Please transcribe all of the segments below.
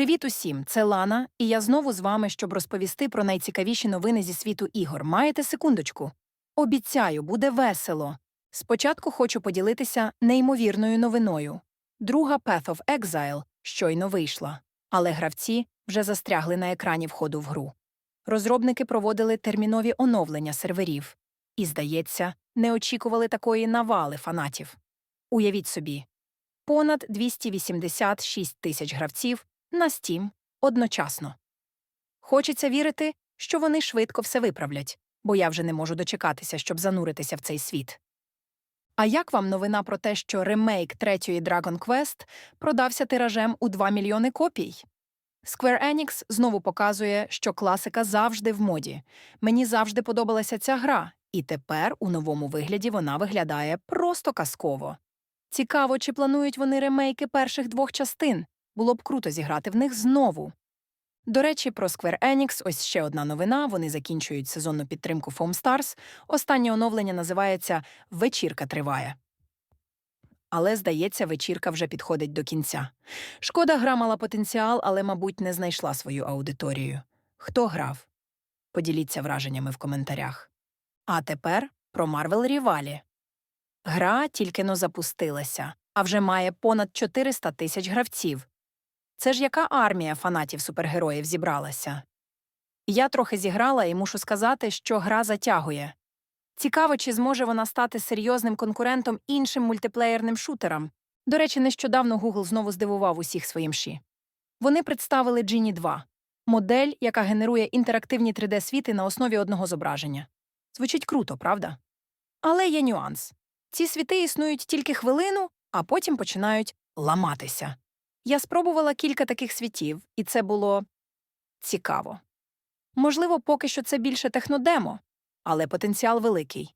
Привіт усім! Це Лана, і я знову з вами, щоб розповісти про найцікавіші новини зі світу ігор. Маєте секундочку? Обіцяю, буде весело. Спочатку хочу поділитися неймовірною новиною. Друга Path of Exile щойно вийшла, але гравці вже застрягли на екрані входу в гру. Розробники проводили термінові оновлення серверів і, здається, не очікували такої навали фанатів. Уявіть собі, понад 286 тисяч гравців на Steam одночасно. Хочеться вірити, що вони швидко все виправлять, бо я вже не можу дочекатися, щоб зануритися в цей світ. А як вам новина про те, що ремейк третьої Dragon Quest продався тиражем у 2 мільйони копій? Square Enix знову показує, що класика завжди в моді. Мені завжди подобалася ця гра, і тепер у новому вигляді вона виглядає просто казково. Цікаво, чи планують вони ремейки перших двох частин. Було б круто зіграти в них знову. До речі, про Square Enix ось ще одна новина. Вони закінчують сезонну підтримку Foam Stars. Останнє оновлення називається Вечірка триває. Але, здається, вечірка вже підходить до кінця. Шкода, гра мала потенціал, але, мабуть, не знайшла свою аудиторію. Хто грав? Поділіться враженнями в коментарях. А тепер про Marvel Рівалі. Гра тільки но запустилася, а вже має понад 400 тисяч гравців. Це ж яка армія фанатів супергероїв зібралася? Я трохи зіграла і мушу сказати, що гра затягує. Цікаво, чи зможе вона стати серйозним конкурентом іншим мультиплеєрним шутерам. До речі, нещодавно Google знову здивував усіх своїм ші. Вони представили Genie 2 модель, яка генерує інтерактивні 3D-світи на основі одного зображення. Звучить круто, правда? Але є нюанс. Ці світи існують тільки хвилину, а потім починають ламатися. Я спробувала кілька таких світів, і це було цікаво. Можливо, поки що це більше технодемо, але потенціал великий.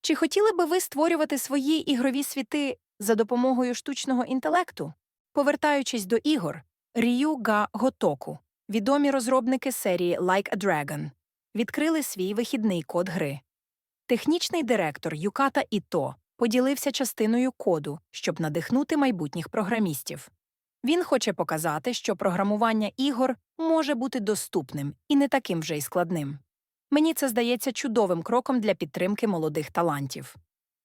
Чи хотіли би ви створювати свої ігрові світи за допомогою штучного інтелекту? Повертаючись до ігор, Ryu Ga Gotoku, відомі розробники серії Like a Dragon, відкрили свій вихідний код гри. Технічний директор Юката Іто поділився частиною коду, щоб надихнути майбутніх програмістів. Він хоче показати, що програмування ігор може бути доступним і не таким вже й складним. Мені це здається чудовим кроком для підтримки молодих талантів.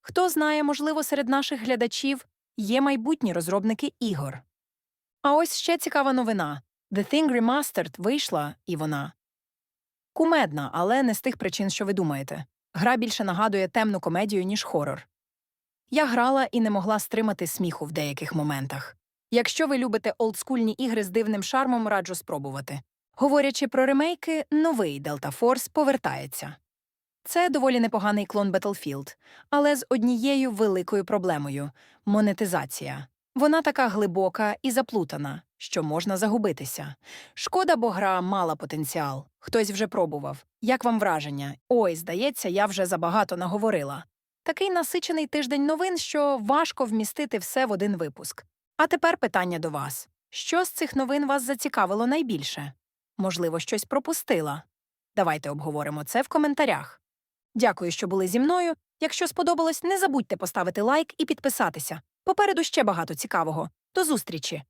Хто знає, можливо, серед наших глядачів є майбутні розробники ігор. А ось ще цікава новина: The Thing Remastered вийшла, і вона кумедна, але не з тих причин, що ви думаєте. Гра більше нагадує темну комедію, ніж хорор. Я грала і не могла стримати сміху в деяких моментах. Якщо ви любите олдскульні ігри з дивним шармом, раджу спробувати. Говорячи про ремейки, новий Delta Force повертається. Це доволі непоганий клон Battlefield, але з однією великою проблемою монетизація. Вона така глибока і заплутана, що можна загубитися. Шкода, бо гра мала потенціал. Хтось вже пробував. Як вам враження? Ой, здається, я вже забагато наговорила. Такий насичений тиждень новин, що важко вмістити все в один випуск. А тепер питання до вас: що з цих новин вас зацікавило найбільше? Можливо, щось пропустила? Давайте обговоримо це в коментарях. Дякую, що були зі мною. Якщо сподобалось, не забудьте поставити лайк і підписатися. Попереду ще багато цікавого. До зустрічі!